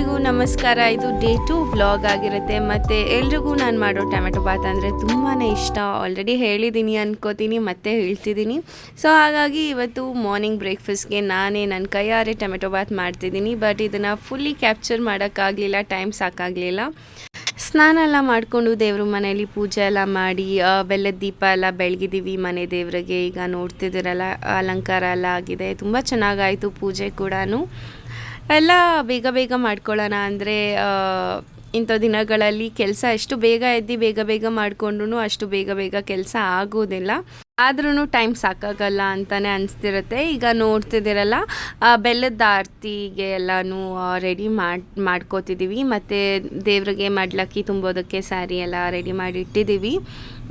Hi ಎಲ್ರಿಗೂ ನಮಸ್ಕಾರ. ಇದು ಡೇ ಟು ವ್ಲಾಗ್ ಆಗಿರುತ್ತೆ. ಮತ್ತು ಎಲ್ರಿಗೂ ನಾನು ಮಾಡೋ ಟೊಮೆಟೊ ಬಾತ್ ಅಂದರೆ ತುಂಬಾ ಇಷ್ಟ. ಆಲ್ರೆಡಿ ಹೇಳಿದ್ದೀನಿ ಅನ್ಕೋತೀನಿ, ಮತ್ತೆ ಹೇಳ್ತಿದ್ದೀನಿ ಸೊ ಹಾಗಾಗಿ ಇವತ್ತು ಮಾರ್ನಿಂಗ್ ಬ್ರೇಕ್ಫಾಸ್ಟ್ಗೆ ನಾನೇ ನನ್ನ ಕೈಯಾರೆ ಟೊಮೆಟೊ ಬಾತ್ ಮಾಡ್ತಿದ್ದೀನಿ ಬಟ್ ಇದನ್ನು ಫುಲ್ಲಿ ಕ್ಯಾಪ್ಚರ್ ಮಾಡೋಕ್ಕಾಗಲಿಲ್ಲ ಟೈಮ್ ಸಾಕಾಗಲಿಲ್ಲ. ಸ್ನಾನ ಎಲ್ಲ ಮಾಡಿಕೊಂಡು ದೇವ್ರ ಮನೆಯಲ್ಲಿ ಪೂಜೆ ಎಲ್ಲ ಮಾಡಿ ಬೆಲ್ಲದ ದೀಪ ಎಲ್ಲ ಬೆಳಗಿದ್ದೀವಿ ಮನೆ ದೇವರಿಗೆ. ಈಗ ನೋಡ್ತಿದ್ದೀರಲ್ಲ, ಅಲಂಕಾರ ಎಲ್ಲ ಆಗಿದೆ. ತುಂಬ ಚೆನ್ನಾಗಾಯಿತು ಪೂಜೆ ಕೂಡ ಎಲ್ಲ ಬೇಗ ಬೇಗ ಮಾಡ್ಕೊಳ್ಳೋಣ ಅಂದರೆ ಇಂಥ ದಿನಗಳಲ್ಲಿ ಕೆಲಸ ಎಷ್ಟು ಬೇಗ ಎದ್ದು ಬೇಗ ಬೇಗ ಮಾಡಿಕೊಂಡ್ರೂ ಅಷ್ಟು ಬೇಗ ಬೇಗ ಕೆಲಸ ಆಗೋದಿಲ್ಲ. ಆದ್ರೂ ಟೈಮ್ ಸಾಕಾಗಲ್ಲ ಅಂತಲೇ ಅನಿಸ್ತಿರುತ್ತೆ. ಈಗ ನೋಡ್ತಿದ್ದೀರಲ್ಲ ಬೆಲ್ಲದ ಆರತಿಗೆ ಎಲ್ಲನೂ ರೆಡಿ ಮಾಡಿ, ಮಾಡ್ಕೋತಿದ್ದೀವಿ. ಮತ್ತು ದೇವ್ರಿಗೆ ಮಡ್ಲಕ್ಕಿ ತುಂಬೋದಕ್ಕೆ ಸ್ಯಾರಿ ಎಲ್ಲ ರೆಡಿ ಮಾಡಿ ಇಟ್ಟಿದ್ದೀವಿ.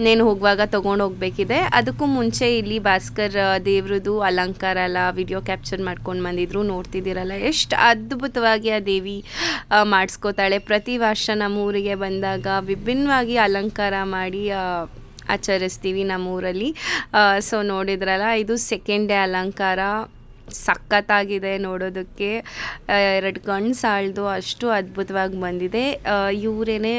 ನೇನು ಹೋಗುವಾಗ ತೊಗೊಂಡು ಹೋಗಬೇಕಿದೆ. ಅದಕ್ಕೂ ಮುಂಚೆ ಇಲ್ಲಿ ಭಾಸ್ಕರ್ ದೇವ್ರದ್ದು ಅಲಂಕಾರ ಎಲ್ಲ ವಿಡಿಯೋ ಕ್ಯಾಪ್ಚರ್ ಮಾಡ್ಕೊಂಡು ಬಂದಿದ್ರು. ನೋಡ್ತಿದ್ದೀರಲ್ಲ, ಎಷ್ಟು ಅದ್ಭುತವಾಗಿ ಆ ದೇವಿ ಮಾಡಿಸ್ಕೋತಾಳೆ. ಪ್ರತಿ ವರ್ಷ ನಮ್ಮ ಊರಿಗೆ ಬಂದಾಗ ವಿಭಿನ್ನವಾಗಿ ಅಲಂಕಾರ ಮಾಡಿ ಆಚರಿಸ್ತೀವಿ ನಮ್ಮೂರಲ್ಲಿ. ಸೊ ನೋಡಿದ್ರಲ್ಲ, ಇದು ಸೆಕೆಂಡ್ ಡೇ ಅಲಂಕಾರ. ಸಖತ್ತಾಗಿದೆ ನೋಡೋದಕ್ಕೆ. ಎರಡು ಕಣ್ಣು ಸಾಳ್ದು ಅಷ್ಟು ಅದ್ಭುತವಾಗಿ ಬಂದಿದೆ. ಇವರೇನೆ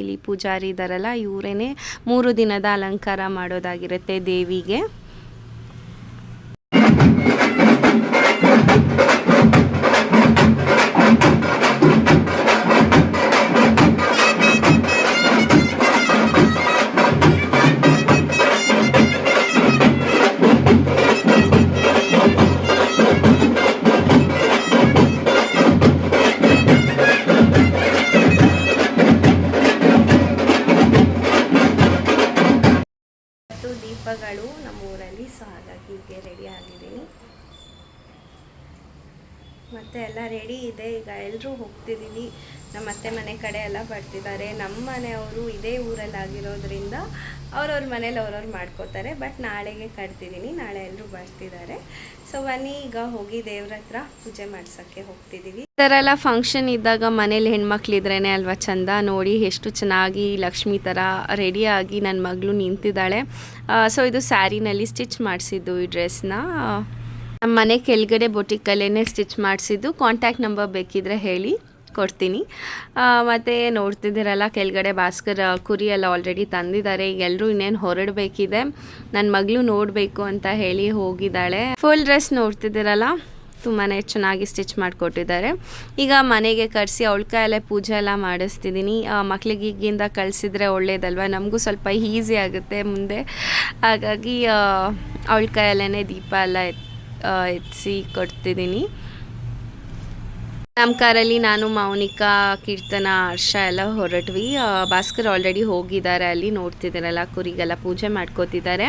ಇಲ್ಲಿ ಪೂಜಾರಿ ಇದ್ದಾರಲ್ಲ ಇವರೇನೆ ಮೂರು ದಿನದ ಅಲಂಕಾರ ಮಾಡೋದಾಗಿರುತ್ತೆ ದೇವಿಗೆ. ದೀಪಗಳು ನಮ್ಮ ಊರಲ್ಲಿ ಸೊ ಹಾಗಾಗಿ ಹೀಗೆ ರೆಡಿ ಆಗಿದ್ದೀನಿ ಮತ್ತೆ ಎಲ್ಲ ರೆಡಿ ಇದೆ. ಈಗ ಎಲ್ಲರೂ ಹೋಗ್ತಿದ್ದೀವಿ ನಮ್ಮ ಅತ್ತೆ ಮನೆ ಕಡೆ ಎಲ್ಲ ಬರ್ತಿದ್ದಾರೆ. ನಮ್ಮ ಮನೆಯವರು ಇದೇ ಊರಲ್ಲಿ ಆಗಿರೋದ್ರಿಂದ ಅವ್ರವ್ರ ಮನೇಲಿ ಅವ್ರವ್ರು ಮಾಡ್ಕೋತಾರೆ. ಬಟ್ ನಾಳೆಗೆ ಕಟ್ತಿದ್ದೀನಿ ನಾಳೆ ಎಲ್ಲರೂ ಬರ್ತಿದ್ದಾರೆ. ಸೊ ಬನ್ನಿ, ಈಗ ಹೋಗಿ ದೇವ್ರ ಹತ್ರ ಪೂಜೆ ಮಾಡ್ಸೋಕ್ಕೆ ಹೋಗ್ತಿದೀವಿ. ಈ ಥರ ಎಲ್ಲ ಫಂಕ್ಷನ್ ಇದ್ದಾಗ ಮನೇಲಿ ಹೆಣ್ಮಕ್ಳಿದ್ರೇ ಅಲ್ವಾ ಚಂದ? ನೋಡಿ, ಎಷ್ಟು ಚೆನ್ನಾಗಿ ಲಕ್ಷ್ಮಿ ಥರ ರೆಡಿಯಾಗಿ ನನ್ನ ಮಗಳು ನಿಂತಿದ್ದಾಳೆ. ಸೊ ಇದು ಸ್ಯಾರಿನಲ್ಲಿ ಸ್ಟಿಚ್ ಮಾಡಿಸಿದ್ದು ಈ ಡ್ರೆಸ್ನ ನಮ್ಮ ಮನೆ ಕೆಳಗಡೆ ಬೊಟಿಕಲ್ಲೇ ಸ್ಟಿಚ್ ಮಾಡಿಸಿದ್ದು. ಕಾಂಟ್ಯಾಕ್ಟ್ ನಂಬರ್ ಬೇಕಿದ್ರೆ ಹೇಳಿ. ಕೊಡ್ತೀನಿ. ಮತ್ತು ನೋಡ್ತಿದ್ದೀರಲ್ಲ, ಕೆಳಗಡೆ ಭಾಸ್ಕರ್ ಕುರಿ ಎಲ್ಲ ಆಲ್ರೆಡಿ ತಂದಿದ್ದಾರೆ. ಈಗ ಎಲ್ಲರೂ ಇನ್ನೇನು ಹೊರಡಬೇಕಿದೆ. ನನ್ನ ಮಗಳು ನೋಡಬೇಕು ಅಂತ ಹೇಳಿ ಹೋಗಿದ್ದಾಳೆ. ಫುಲ್ ಡ್ರೆಸ್ ನೋಡ್ತಿದ್ದೀರಲ್ಲ ತುಂಬಾ ಚೆನ್ನಾಗಿ ಸ್ಟಿಚ್ ಮಾಡಿಕೊಟ್ಟಿದ್ದಾರೆ. ಈಗ ಮನೆಗೆ ಕರೆಸಿ ಅವಳ ಕೈಯಲ್ಲೇ ಪೂಜೆ ಎಲ್ಲ ಮಾಡಿಸ್ತಿದ್ದೀನಿ. ಮಕ್ಳಿಗೆ ಈಗಿಂದ ಕಳಿಸಿದ್ರೆ ಒಳ್ಳೇದಲ್ವ? ನಮಗೂ ಸ್ವಲ್ಪ ಈಸಿ ಆಗುತ್ತೆ ಮುಂದೆ. ಹಾಗಾಗಿ ಅವಳ ಕೈಯಲ್ಲೇ ದೀಪ ಎಲ್ಲ ಎತ್ ಎತ್ಸಿ ಕೊಡ್ತಿದ್ದೀನಿ. ನಮ್ಮ ಕಾರಲ್ಲಿ ನಾನು, ಮೌನಿಕಾ, ಕೀರ್ತನ, ಹರ್ಷ ಎಲ್ಲ ಹೊರಟ್ವಿ. ಭಾಸ್ಕರ್ ಆಲ್ರೆಡಿ ಹೋಗಿದ್ದಾರೆ ಅಲ್ಲಿ, ನೋಡ್ತಿದ್ದಾರಲ್ಲ, ಕುರಿಗೆಲ್ಲ ಪೂಜೆ ಮಾಡ್ಕೋತಿದ್ದಾರೆ.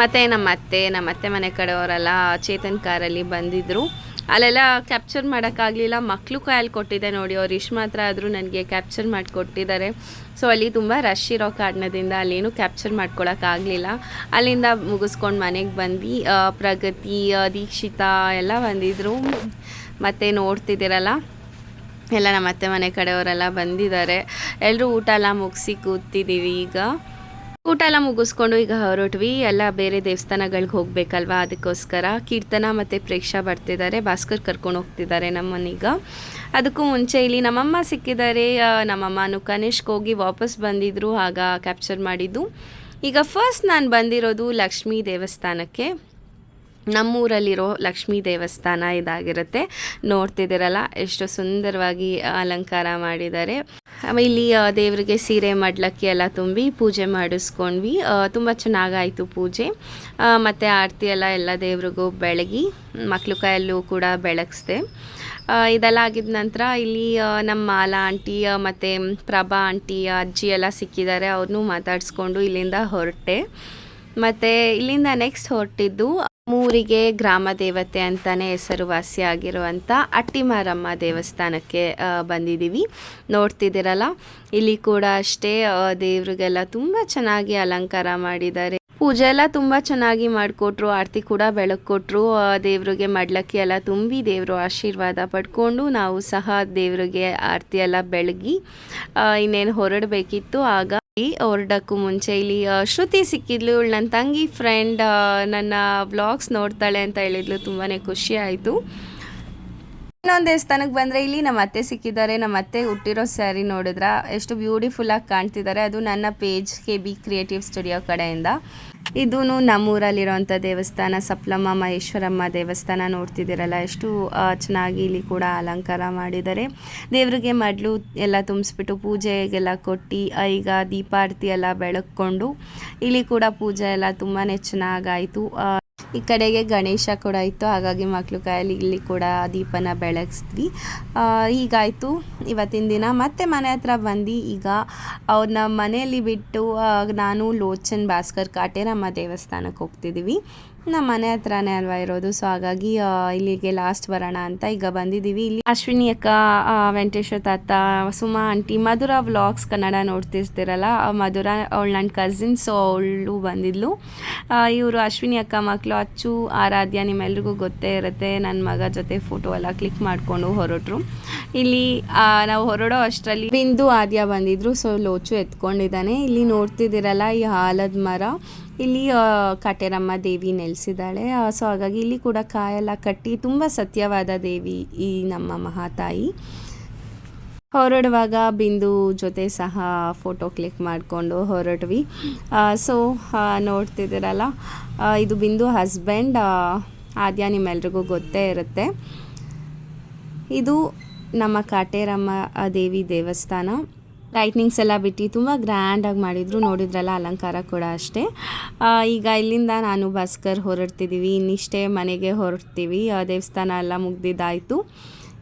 ಮತ್ತು ನಮ್ಮ ಅತ್ತೆ ನಮ್ಮ ಅತ್ತೆ ಮನೆ ಕಡೆಯವರೆಲ್ಲ ಚೇತನ್ ಕಾರಲ್ಲಿ ಬಂದಿದ್ದರು ಅಲ್ಲೆಲ್ಲ ಕ್ಯಾಪ್ಚರ್ ಮಾಡೋಕ್ಕಾಗಲಿಲ್ಲ. ಮಕ್ಕಳು ಕೈಯಲ್ಲಿ ಕೊಟ್ಟಿದ್ದೆ ನೋಡಿ, ಅವ್ರು ಇಷ್ಟು ಮಾತ್ರ ಆದರೂ ನನಗೆ ಕ್ಯಾಪ್ಚರ್ ಮಾಡಿಕೊಟ್ಟಿದ್ದಾರೆ. ಸೊ ಅಲ್ಲಿ ತುಂಬ ರಶ್ ಇರೋ ಕಾರಣದಿಂದ ಅಲ್ಲೇನು ಕ್ಯಾಪ್ಚರ್ ಮಾಡ್ಕೊಳಕ್ಕಾಗಲಿಲ್ಲ. ಅಲ್ಲಿಂದ ಮುಗಿಸ್ಕೊಂಡು ಮನೆಗೆ ಬಂದ್ವಿ. ಪ್ರಗತಿ ದೀಕ್ಷಿತಾ ಎಲ್ಲ ಬಂದಿದ್ದರು ಮತ್ತು ನೋಡ್ತಿದ್ದೀರಲ್ಲ? ಎಲ್ಲ ನಮ್ಮ ಅತ್ತೆ ಮನೆ ಕಡೆಯವರೆಲ್ಲ ಬಂದಿದ್ದಾರೆ. ಎಲ್ಲರೂ ಊಟ ಎಲ್ಲ ಮುಗಿಸಿ ಕೂತಿದ್ದೀವಿ ಈಗ. ಊಟ ಎಲ್ಲ ಮುಗಿಸ್ಕೊಂಡು ಈಗ ಹೊರಟ್ವಿ. ಎಲ್ಲ ಬೇರೆ ದೇವಸ್ಥಾನಗಳಿಗೆ ಹೋಗಬೇಕಲ್ವಾ ಅದಕ್ಕೋಸ್ಕರ. ಕೀರ್ತನ ಮತ್ತು ಪ್ರೇಕ್ಷಾ ಬರ್ತಿದ್ದಾರೆ. ಭಾಸ್ಕರ್ ಕರ್ಕೊಂಡು ಹೋಗ್ತಿದ್ದಾರೆ ನಮ್ಮನೀಗ ಅದಕ್ಕೂ ಮುಂಚೆ ಇಲ್ಲಿ ನಮ್ಮಮ್ಮ ಸಿಕ್ಕಿದ್ದಾರೆ. ನಮ್ಮಮ್ಮ ನಮ್ಮಮ್ಮನು ಕನಿಷ್ಕ್ ಹೋಗಿ ವಾಪಸ್ ಬಂದಿದ್ದರು ಆಗ ಕ್ಯಾಪ್ಚರ್ ಮಾಡಿದ್ದು. ಈಗ ಫಸ್ಟ್ ನಾನು ಬಂದಿರೋದು ಲಕ್ಷ್ಮೀ ದೇವಸ್ಥಾನಕ್ಕೆ. ನಮ್ಮೂರಲ್ಲಿರೋ ಲಕ್ಷ್ಮೀ ದೇವಸ್ಥಾನ ಇದಾಗಿರುತ್ತೆ. ನೋಡ್ತಿದ್ದೀರಲ್ಲ, ಎಷ್ಟು ಸುಂದರವಾಗಿ ಅಲಂಕಾರ ಮಾಡಿದ್ದಾರೆ. ಇಲ್ಲಿ ದೇವರಿಗೆ ಸೀರೆ ಮಡ್ಲಕ್ಕಿ ಎಲ್ಲ ತುಂಬಿ ಪೂಜೆ ಮಾಡಿಸ್ಕೊಂಡ್ವಿ. ತುಂಬ ಚೆನ್ನಾಗಾಯಿತು ಪೂಜೆ. ಮತ್ತು ಆರತಿ ಎಲ್ಲ ಎಲ್ಲ ದೇವ್ರಿಗೂ ಬೆಳಗಿ ಮಕ್ಕಳು ಕೈಯಲ್ಲೂ ಕೂಡ ಬೆಳಗಿಸ್ದೆ. ಇದೆಲ್ಲ ಆಗಿದ ನಂತರ ಇಲ್ಲಿ ನಮ್ಮ ಮಾಲಾ ಆಂಟಿ ಮತ್ತು ಪ್ರಭಾ ಆಂಟಿ ಅಜ್ಜಿ ಎಲ್ಲ ಸಿಕ್ಕಿದ್ದಾರೆ. ಅವ್ರನ್ನೂ ಮಾತಾಡಿಸ್ಕೊಂಡು ಇಲ್ಲಿಂದ ಹೊರಟೆ. ಮತ್ತು ಇಲ್ಲಿಂದ ನೆಕ್ಸ್ಟ್ ಹೊರಟಿದ್ದು ಮೂರಿಗೆ ಗ್ರಾಮ ದೇವತೆ ಅಂತಲೇ ಹೆಸರುವಾಸಿಯಾಗಿರುವಂಥ ಅಟ್ಟಿಮಾರಮ್ಮ ದೇವಸ್ಥಾನಕ್ಕೆ ಬಂದಿದೀವಿ ನೋಡ್ತಿದ್ದೀರಲ್ಲ, ಇಲ್ಲಿ ಕೂಡ ಅಷ್ಟೇ ದೇವ್ರಿಗೆಲ್ಲ ತುಂಬ ಚೆನ್ನಾಗಿ ಅಲಂಕಾರ ಮಾಡಿದ್ದಾರೆ. ಪೂಜೆ ಎಲ್ಲ ತುಂಬಾ ಚೆನ್ನಾಗಿ ಮಾಡಿಕೊಟ್ರು, ಆರತಿ ಕೂಡ ಬೆಳಕೊಟ್ರು ಕೊಟ್ರು. ದೇವ್ರಿಗೆ ಮಡ್ಲಕ್ಕಿ ಎಲ್ಲ ತುಂಬಿ ದೇವರು ಆಶೀರ್ವಾದ ಪಡ್ಕೊಂಡು ನಾವು ಸಹ ದೇವ್ರಿಗೆ ಆರತಿ ಎಲ್ಲ ಬೆಳಗಿ ಇನ್ನೇನು ಹೊರಡಬೇಕಿತ್ತು. ಆಗ ಹೊರಡಕ್ಕೂ ಮುಂಚೆ ಇಲ್ಲಿ ಶ್ರುತಿ ಸಿಕ್ಕಿದ್ಲು, ಇವಳು ನನ್ನ ತಂಗಿ ಫ್ರೆಂಡ್ ನನ್ನ ವ್ಲಾಗ್ಸ್ ನೋಡ್ತಾಳೆ ಅಂತ ಹೇಳಿದ್ಲು ತುಂಬಾ ಖುಷಿ ಆಯಿತು. ಇನ್ನೊಂದು ದೇವಸ್ಥಾನಕ್ಕೆ ಬಂದರೆ ಇಲ್ಲಿ ನಮ್ಮ ಅತ್ತೆ ಸಿಕ್ಕಿದ್ದಾರೆ. ನಮ್ಮ ಅತ್ತೆ ಹುಟ್ಟಿರೋ ಸ್ಯಾರಿ ನೋಡಿದ್ರ? ಎಷ್ಟು ಬ್ಯೂಟಿಫುಲ್ಲಾಗಿ ಕಾಣ್ತಿದ್ದಾರೆ. ಅದು ನನ್ನ page K B creative studio ಕಡೆಯಿಂದ. ಇದೂ ನಮ್ಮೂರಲ್ಲಿರೋಂಥ ದೇವಸ್ಥಾನ. ಸಪ್ಲಮ್ಮ ಮಹೇಶ್ವರಮ್ಮ ದೇವಸ್ಥಾನ ನೋಡ್ತಿದ್ದೀರಲ್ಲ, ಎಷ್ಟು ಚೆನ್ನಾಗಿ ಇಲ್ಲಿ ಕೂಡ ಅಲಂಕಾರ ಮಾಡಿದ್ದಾರೆ. ದೇವರಿಗೆ ಮಡ್ಲು ಎಲ್ಲ ತುಂಬಿಸ್ಬಿಟ್ಟು ಪೂಜೆಗೆಲ್ಲ ಕೊಟ್ಟು ಈಗ ದೀಪಾರತಿ ಎಲ್ಲ ಬೆಳಕೊಂಡು ಇಲ್ಲಿ ಕೂಡ ಪೂಜೆ ಎಲ್ಲ ತುಂಬಾ ಚೆನ್ನಾಗಾಯಿತು ಈ ಕಡೆಗೆ ಗಣೇಶ ಕೂಡ ಇತ್ತು. ಹಾಗಾಗಿ ಮಕ್ಕಳು ಕೈಯಲ್ಲಿ ಇಲ್ಲಿ ಕೂಡ ದೀಪನ ಬೆಳಗಿಸಿದ್ವಿ. ಈಗಾಯಿತು ಹೀಗಾಯಿತು. ಇವತ್ತಿನ ದಿನ ಮತ್ತೆ ಮನೆ ಹತ್ರ ಬಂದು ಈಗ ಅವ್ರನ್ನ ಮನೆಯಲ್ಲಿ ಬಿಟ್ಟು ನಾನು ಲೋಚನ್ ಭಾಸ್ಕರ್ ಕಾಟೇರಮ್ಮ ದೇವಸ್ಥಾನಕ್ಕೆ ಹೋಗ್ತಿದ್ದೀವಿ. ನಮ್ಮ ಮನೆ ಹತ್ರನೇ ಅಲ್ವಾ ಇರೋದು. ಸೊ ಹಾಗಾಗಿ ಇಲ್ಲಿಗೆ ಲಾಸ್ಟ್ ಬರೋಣ ಅಂತ ಈಗ ಬಂದಿದ್ದೀವಿ. ಇಲ್ಲಿ ಅಶ್ವಿನಿ ಅಕ್ಕ ವೆಂಕಟೇಶ್ವರ ತಾತ, ಸುಮಾ ಆಂಟಿ ಮಧುರ ವ್ಲಾಗ್ಸ್ ಕನ್ನಡ ನೋಡ್ತಿರ್ತಿರಲ್ಲ ಮಧುರ, ಅವಳು ನನ್ನ ಕಸಿನ್ ಸೊ ಅವಳು ಬಂದಿದ್ಲು. ಇವರು ಅಶ್ವಿನಿ ಅಕ್ಕ ಮಕ್ಕಳು ಅಚ್ಚು, ಆರಾಧ್ಯ, ನಿಮ್ಮೆಲ್ರಿಗೂ ಗೊತ್ತೇ ಇರುತ್ತೆ. ನನ್ನ ಮಗ ಜೊತೆ ಫೋಟೋ ಎಲ್ಲ ಕ್ಲಿಕ್ ಮಾಡಿಕೊಂಡು ಹೊರಟ್ರು. ಇಲ್ಲಿ ನಾವು ಹೊರಡೋ ಅಷ್ಟರಲ್ಲಿ ಬಿಂದು ಆದ್ಯ ಬಂದಿದ್ರು ಸೊ ಲೋಚು ಎತ್ಕೊಂಡಿದ್ದಾನೆ. ಇಲ್ಲಿ ನೋಡ್ತಿದ್ದೀರಲ್ಲ, ಈ ಆಲದ ಮರ. ಇಲ್ಲಿ ಕಾಟೇರಮ್ಮ ದೇವಿ ನೆಲೆಸಿದ್ದಾಳೆ. ಸೊ ಹಾಗಾಗಿ ಇಲ್ಲಿ ಕೂಡ ಕಾಯೆಲ್ಲ ಕಟ್ಟಿ ತುಂಬ ಸತ್ಯವಾದ ದೇವಿ ಈ ನಮ್ಮ ಮಹಾತಾಯಿ. ಹೊರಡುವಾಗ ಬಿಂದು ಜೊತೆ ಸಹ ಫೋಟೋ ಕ್ಲಿಕ್ ಮಾಡಿಕೊಂಡು ಹೊರಟ್ವಿ. ಸೊ ನೋಡ್ತಿದ್ದೀರಲ್ಲ ಇದು ಬಿಂದು ಹಸ್ಬೆಂಡ್ ಆದ್ಯ ನಿಮ್ಮೆಲ್ರಿಗೂ ಗೊತ್ತೇ ಇರುತ್ತೆ. ಇದು ನಮ್ಮ ಕಾಟೇರಮ್ಮ ದೇವಿ ದೇವಸ್ಥಾನ. ಲೈಟ್ನಿಂಗ್ಸ್ ಎಲ್ಲ ಬಿಟ್ಟು ತುಂಬ ಗ್ರ್ಯಾಂಡಾಗಿ ಮಾಡಿದರು, ನೋಡಿದ್ರಲ್ಲ ಅಲಂಕಾರ ಕೂಡ ಅಷ್ಟೇ. ಈಗ ಇಲ್ಲಿಂದ ನಾನು ಭಾಸ್ಕರ್ ಹೊರಡ್ತಿದ್ದೀವಿ ಇನ್ನಿಷ್ಟೇ ಮನೆಗೆ ಹೊರಡ್ತೀವಿ. ದೇವಸ್ಥಾನ ಎಲ್ಲ ಮುಗ್ದಿದ್ದಾಯಿತು.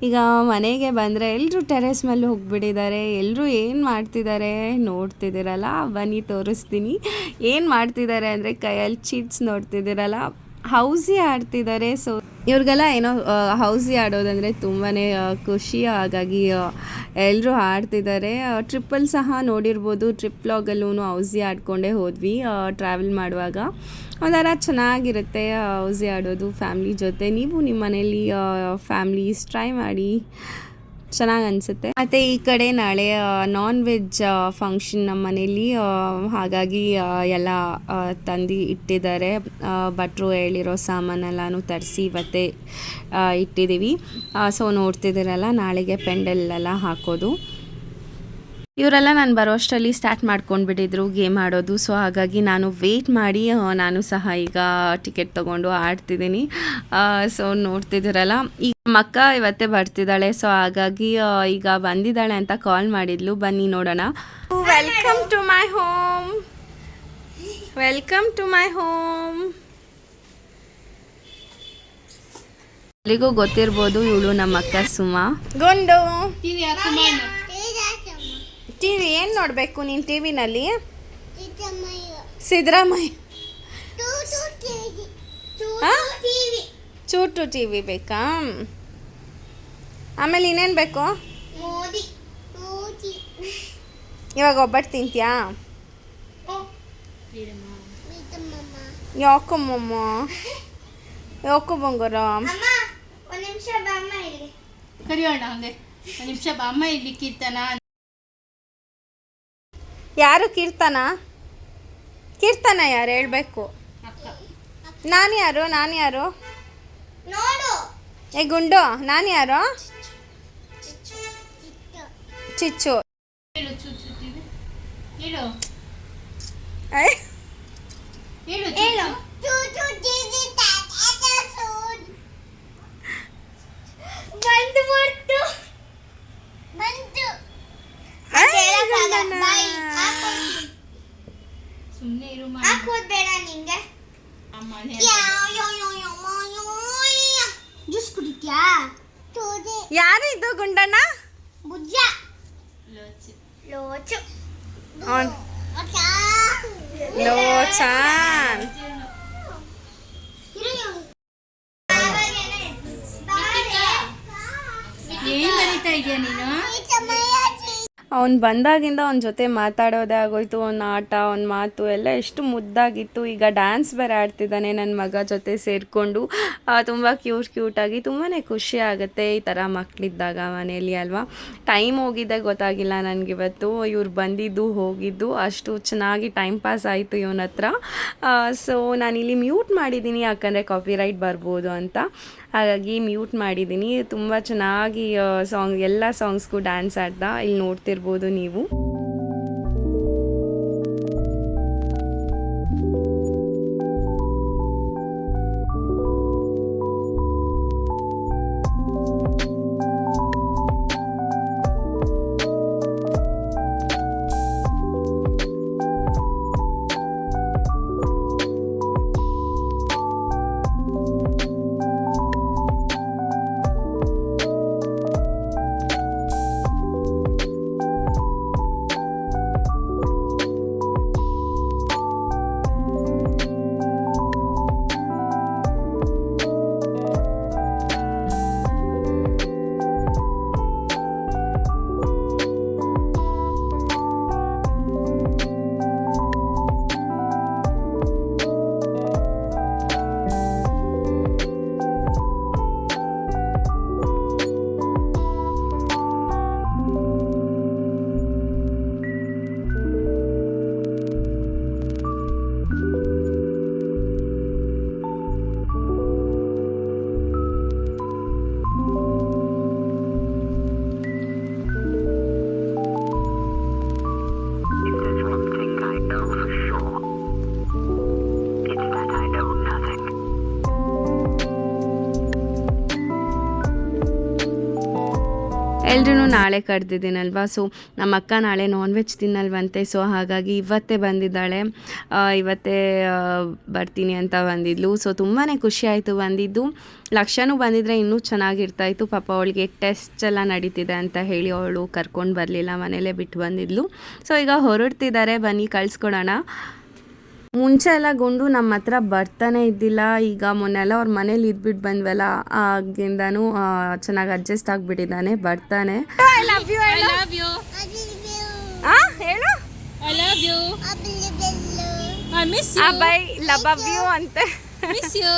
ಈಗ ಮನೆಗೆ ಬಂದರೆ ಎಲ್ಲರೂ ಟೆರೆಸ್ ಮೇಲೆ ಹೋಗಿಬಿಟ್ಟಿದ್ದಾರೆ ಎಲ್ಲರೂ ಏನು ಮಾಡ್ತಿದ್ದಾರೆ ನೋಡ್ತಿದ್ದೀರಲ್ಲ, ಬನ್ನಿ ತೋರಿಸ್ತೀನಿ. ಏನು ಮಾಡ್ತಿದ್ದಾರೆ ಅಂದರೆ ಕೈಯಲ್ಲಿ ಚೀಟ್ಸ್ ನೋಡ್ತಿದ್ದೀರಲ್ಲ ಹೌಸಿ ಆಡ್ತಿದ್ದಾರೆ. ಸೊ ಇವ್ರಿಗೆಲ್ಲ ಏನೋ ಹೌಸಿ ಆಡೋದಂದರೆ ತುಂಬಾ ಖುಷಿ. ಹಾಗಾಗಿ ಎಲ್ಲರೂ ಆಡ್ತಿದ್ದಾರೆ. ಟ್ರಿಪ್ಪಲ್ಲಿ ಸಹ ನೋಡಿರ್ಬೋದು. ಟ್ರಿಪ್ ಲಾಗಲ್ಲೂ ಹೌಸಿ ಆಡ್ಕೊಂಡೇ ಹೋದ್ವಿ ಟ್ರಾವೆಲ್ ಮಾಡುವಾಗ. ಒಂಥರ ಚೆನ್ನಾಗಿರುತ್ತೆ ಹೌಸಿ ಆಡೋದು ಫ್ಯಾಮ್ಲಿ ಜೊತೆ. ನೀವು ನಿಮ್ಮ ಮನೇಲಿ ಫ್ಯಾಮ್ಲೀಸ್ ಟ್ರೈ ಮಾಡಿ. ಚೆನ್ನಾಗಿ ಅನ್ಸುತ್ತೆ ಮತ್ತೆ ಈ ಕಡೆ ನಾಳೆ ನಾನ್ ವೆಜ್ ಫಂಕ್ಷನ್ ನಮ್ಮ ಮನೇಲಿ ಹಾಗಾಗಿ ಎಲ್ಲ ತಂದು ಇಟ್ಟಿದ್ದಾರೆ. ಭಟ್ರು ಹೇಳಿರೋ ಸಾಮಾನೆಲ್ಲನೂ ತರಿಸಿ ಇವತ್ತೇ ಇಟ್ಟಿದ್ದೀವಿ. ಸೊ ನೋಡ್ತಿದ್ದೀರಲ್ಲ, ನಾಳೆಗೆ ಪೆಂಡಲ್ ಎಲ್ಲ ಹಾಕೋದು. ಇವರೆಲ್ಲ ನಾನು ಬರೋ ಅಷ್ಟರಲ್ಲಿ ಸ್ಟಾರ್ಟ್ ಮಾಡ್ಕೊಂಡ್ಬಿಟ್ಟಿದ್ರು ಗೇಮ್ ಆಡೋದು. ಸೊ ಹಾಗಾಗಿ ನಾನು ವೆಯ್ಟ್ ಮಾಡಿ ನಾನು ಸಹ ಈಗ ಟಿಕೆಟ್ ತೊಗೊಂಡು ಆಡ್ತಿದ್ದೀನಿ. ಸೊ ನೋಡ್ತಿದ್ದೀರಲ್ಲ? ಈಗ ಮಕ್ಕ ಇವತ್ತೇ ಬರ್ತಿದ್ದಾಳೆ. ಸೊ ಹಾಗಾಗಿ ಈಗ ಬಂದಿದ್ದಾಳೆ ಅಂತ ಕಾಲ್ ಮಾಡಿದ್ಲು. ಬನ್ನಿ ನೋಡೋಣ. Welcome to my home welcome to my home ಎಲ್ಲಿಗೂ ಗೊತ್ತಿರ್ಬೋದು ಇವಳು ನಮ್ಮ ಅಕ್ಕ ಸುಮಾ. ಟಿವಿ ಏನು ನೋಡಬೇಕು ನೀನು ಟಿವಿನಲ್ಲಿ? ಸಿದ್ದರಾಮಯ್ಯ. ಆ? ಚೂಟು ಟಿವಿ ಬೇಕಾ? ಆಮೇಲೆ ಇನ್ನೇನು ಬೇಕು? ಇವಾಗ ಒಬ್ಬಟ್ಟು ತಿಂತೀಯಾ? ಮೀತಮ್ಮಮ್ಮ ಯಾಕೋ ಮೊಮ್ಮ? ಯಾಕೋ ಬಂಗಾರ? ಅಮ್ಮ ಒಂದ್ ನಿಮಿಷ ಬಾಮ್ಮ ಇಲ್ಲಿ. ಕರಿಯೋಣ ಒಂದೇ ಒಂದು ನಿಮಿಷ ಬಾಮ್ಮ ಇಲ್ಲಿ ಕೀರ್ತನ ಯಾರು ಕೀರ್ತನ ಕೀರ್ತನ ಯಾರು ಹೇಳಬೇಕು ನಾನು ಯಾರು ನಾನು ಯಾರು ನೋಡು ಏ ಗುಂಡು ನಾನು ಯಾರು ಚಿಚ್ಚು ಹೇಳು ಚೂ ಚೂತಿವಿ ಹೇಳು ಏ? ಹೇಳು ಹೇಳು ಚೂಚು. ಚೂ ಚೂ ಟಿವಿ ತಾತ ಸೂಡ್ ಬಂತು ಬಂತು ಬಂತು ಏ, ಹೇಳಕ್ಕಾಗಲ್ಲ. ಗಂಡನ. ಬಾಯ್, ಹಾಕ್ಕೊಡ್ತೀನಿ. ಸುಮ್ನೆ ಇರು ಹಾಕೋದ್ ಬೇಡ ನಿಂಗೆ. ಅಮ್ಮನೇ ಜ್ಯೂಸ್ ಕುಡಿತ್ಯಾ? ಯಾರು ಇದು ಗುಂಡಣ್ಣ? ಬುಜ್ಜ. ಲೋಚು. ಲೋಚು. ಲೋಚಾನ್. ಏನ್ ಬರೀತಾ ಇದೀಯ ನೀನು? ಅವ್ನು ಬಂದಾಗಿಂದ ಅವನ ಜೊತೆ ಮಾತಾಡೋದೇ ಆಗೋಯ್ತು, ಅವ್ನ ಆಟ, ಅವ್ನ ಮಾತು ಎಲ್ಲ ಎಷ್ಟು ಮುದ್ದಾಗಿತ್ತು. ಈಗ ಡ್ಯಾನ್ಸ್ ಬೇರೆ ಆಡ್ತಿದ್ದಾನೆ ನನ್ನ ಮಗ ಜೊತೆ ಸೇರಿಕೊಂಡು. ತುಂಬ ಕ್ಯೂಟ್ ಕ್ಯೂಟಾಗಿ ತುಂಬಾ ಖುಷಿ ಆಗುತ್ತೆ ಈ ಥರ ಮಕ್ಕಳಿದ್ದಾಗ ಮನೆಯಲ್ಲಿ ಅಲ್ವಾ? ಟೈಮ್ ಹೋಗಿದ್ದೆ ಗೊತ್ತಾಗಿಲ್ಲ ನನಗಿವತ್ತು ಇವ್ರು ಬಂದಿದ್ದು, ಹೋಗಿದ್ದು ಅಷ್ಟು ಚೆನ್ನಾಗಿ ಟೈಮ್ ಪಾಸ್ ಆಯಿತು ಇವನ ಹತ್ರ. ಸೊ ನಾನಿಲ್ಲಿ ಮ್ಯೂಟ್ ಮಾಡಿದ್ದೀನಿ, ಯಾಕಂದರೆ ಕಾಪಿರೈಟ್ ಬರ್ಬೋದು ಅಂತ. ಹಾಗಾಗಿ ಮ್ಯೂಟ್ ಮಾಡಿದ್ದೀನಿ. ತುಂಬ ಚೆನ್ನಾಗಿ ಸಾಂಗ್ ಎಲ್ಲ ಸಾಂಗ್ಸ್ಗೂ ಡ್ಯಾನ್ಸ್ ಆಡ್ದ ಇಲ್ಲಿ ನೋಡ್ತಿರ್ಬೋದು ನೀವು. ಎಲ್ರೂ ನಾಳೆ ಕರೆದಿದ್ದೀನಲ್ವಾ? ಸೊ ನಮ್ಮ ಅಕ್ಕ ನಾಳೆ ನಾನ್ ವೆಜ್ ತಿನ್ನಲ್ವಂತೆ. ಸೊ ಹಾಗಾಗಿ ಇವತ್ತೇ ಬಂದಿದ್ದಾಳೆ. ಇವತ್ತೇ ಬರ್ತೀನಿ ಅಂತ ಬಂದಿದ್ಲು. ಸೊ ತುಂಬಾ ಖುಷಿ ಆಯಿತು ಬಂದಿದ್ದು. ಲಕ್ಷನೂ ಬಂದಿದ್ರೆ ಇನ್ನೂ ಚೆನ್ನಾಗಿರ್ತಾಯಿತ್ತು. ಪಾಪ ಅವಳಿಗೆ ಟೆಸ್ಟ್ ಎಲ್ಲ ನಡೀತಿದೆ ಅಂತ ಹೇಳಿ ಅವಳು ಕರ್ಕೊಂಡು ಬರಲಿಲ್ಲ. ಮನೇಲೇ ಬಿಟ್ಟು ಬಂದಿದ್ಲು. ಸೊ ಈಗ ಹೊರಡ್ತಿದ್ದಾರೆ. ಬನ್ನಿ, ಕಳಿಸ್ಕೊಡೋಣ. ಮುಂಚೆ ಎಲ್ಲ ಗುಂಡು ನಮ್ಮ ಹತ್ರ ಬರ್ತಾನೆ ಇದ್ದಿಲ್ಲ. ಈಗ ಮೊನ್ನೆಲ್ಲ ಅವ್ರ ಮನೇಲಿ ಇದ್ಬಿಟ್ಟು ಬಂದ್ವಲ್ಲ ಆಗಿಂದನೂ ಚೆನ್ನಾಗಿ ಅಡ್ಜಸ್ಟ್ ಆಗಿಬಿಟ್ಟಿದ್ದಾನೆ ಬರ್ತಾನೆ. I love you I love you ಹೇಳು. I love you I miss ah you bye love you ಅಂತ. Miss you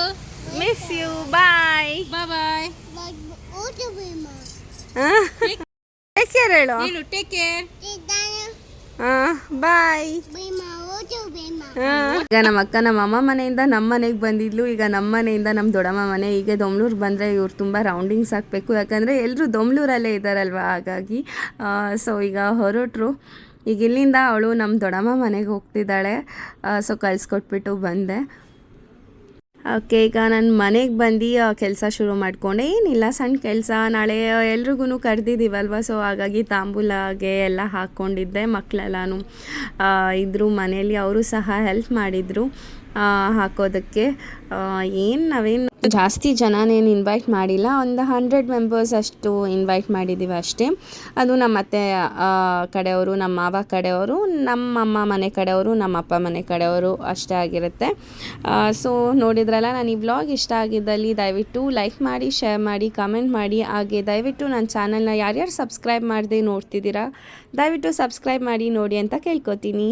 miss you bye bye bye take care ಹೇಳು. ನೀನು ಟೇಕ್ ಕೇರ್ ಬಾಯ್ ಈಗ ನಮ್ಮ ಅಕ್ಕ ನಮ್ಮ ಅಮ್ಮ ಮನೆಯಿಂದ ನಮ್ಮ ಮನೆಗೆ ಬಂದಿದ್ಲು. ಈಗ ನಮ್ಮ ಮನೆಯಿಂದ ನಮ್ಮ ದೊಡ್ಡಮ್ಮ ಮನೆ. ಈಗ ದೊಮ್ಲೂರು ಬಂದರೆ ಇವ್ರು ತುಂಬ ರೌಂಡಿಂಗ್ಸ್ ಹಾಕ್ಬೇಕು. ಯಾಕಂದರೆ ಎಲ್ಲರೂ ದೊಮ್ಲೂರಲ್ಲೇ ಇದ್ದಾರಲ್ವಾ? ಹಾಗಾಗಿ ಸೊ ಈಗ ಹೊರಟ್ರು. ಈಗ ಇಲ್ಲಿಂದ ಅವಳು ನಮ್ಮ ದೊಡ್ಡಮ್ಮ ಮನೆಗೆ ಹೋಗ್ತಿದ್ದಾಳೆ. ಸೊ ಕಳಿಸ್ಕೊಟ್ಬಿಟ್ಟು ಬಂದೆ. ಓಕೆ, ಈಗ ನಾನು ಮನೆಗೆ ಬಂದು ಕೆಲಸ ಶುರು ಮಾಡಿಕೊಂಡೆ. ಏನಿಲ್ಲ ಸಣ್ಣ ಕೆಲಸ. ನಾಳೆ ಎಲ್ರಿಗೂ ಕರೆದಿದ್ದೀವಲ್ವ ಸೊ ಹಾಗಾಗಿ ತಾಂಬೂಲಾಗೆ ಎಲ್ಲ ಹಾಕ್ಕೊಂಡಿದ್ದೆ ಮಕ್ಕಳೆಲ್ಲನೂ ಇದ್ದರು ಮನೆಯಲ್ಲಿ ಅವರು ಸಹ ಹೆಲ್ಪ್ ಮಾಡಿದರು. ಹಾಕೋದಕ್ಕೆ. ಏನು ನಾವೇನು ಜಾಸ್ತಿ ಜನನೇನು ಇನ್ವೈಟ್ ಮಾಡಿಲ್ಲ. ಒಂದು ಹಂಡ್ರೆಡ್ ಮೆಂಬರ್ಸ್ ಅಷ್ಟು ಇನ್ವೈಟ್ ಮಾಡಿದ್ದೀವಿ ಅಷ್ಟೇ. ಅದು ನಮ್ಮ ಅತ್ತೆ ಕಡೆಯವರು, ನಮ್ಮ ಮಾವ ಕಡೆಯವರು, ನಮ್ಮ ಅಮ್ಮ ಮನೆ ಕಡೆಯವರು, ನಮ್ಮ ಅಪ್ಪ ಮನೆ ಕಡೆಯವರು ಅಷ್ಟೇ ಆಗಿರುತ್ತೆ. ಸೊ ನೋಡಿದ್ರಲ್ಲ, ನಾನು ಈ ವ್ಲಾಗ್ ಇಷ್ಟ ಆಗಿದ್ದಲ್ಲಿ ದಯವಿಟ್ಟು ಲೈಕ್ ಮಾಡಿ ಶೇರ್ ಮಾಡಿ ಕಮೆಂಟ್ ಮಾಡಿ. ಹಾಗೆ ದಯವಿಟ್ಟು ನನ್ನ ಚಾನಲ್ನ ಯಾರ್ಯಾರು ಸಬ್ಸ್ಕ್ರೈಬ್ ಮಾಡದೆ ನೋಡ್ತಿದ್ದೀರಾ, ದಯವಿಟ್ಟು ಸಬ್ಸ್ಕ್ರೈಬ್ ಮಾಡಿ, ನೋಡಿ ಅಂತ ಕೇಳ್ಕೊತೀನಿ.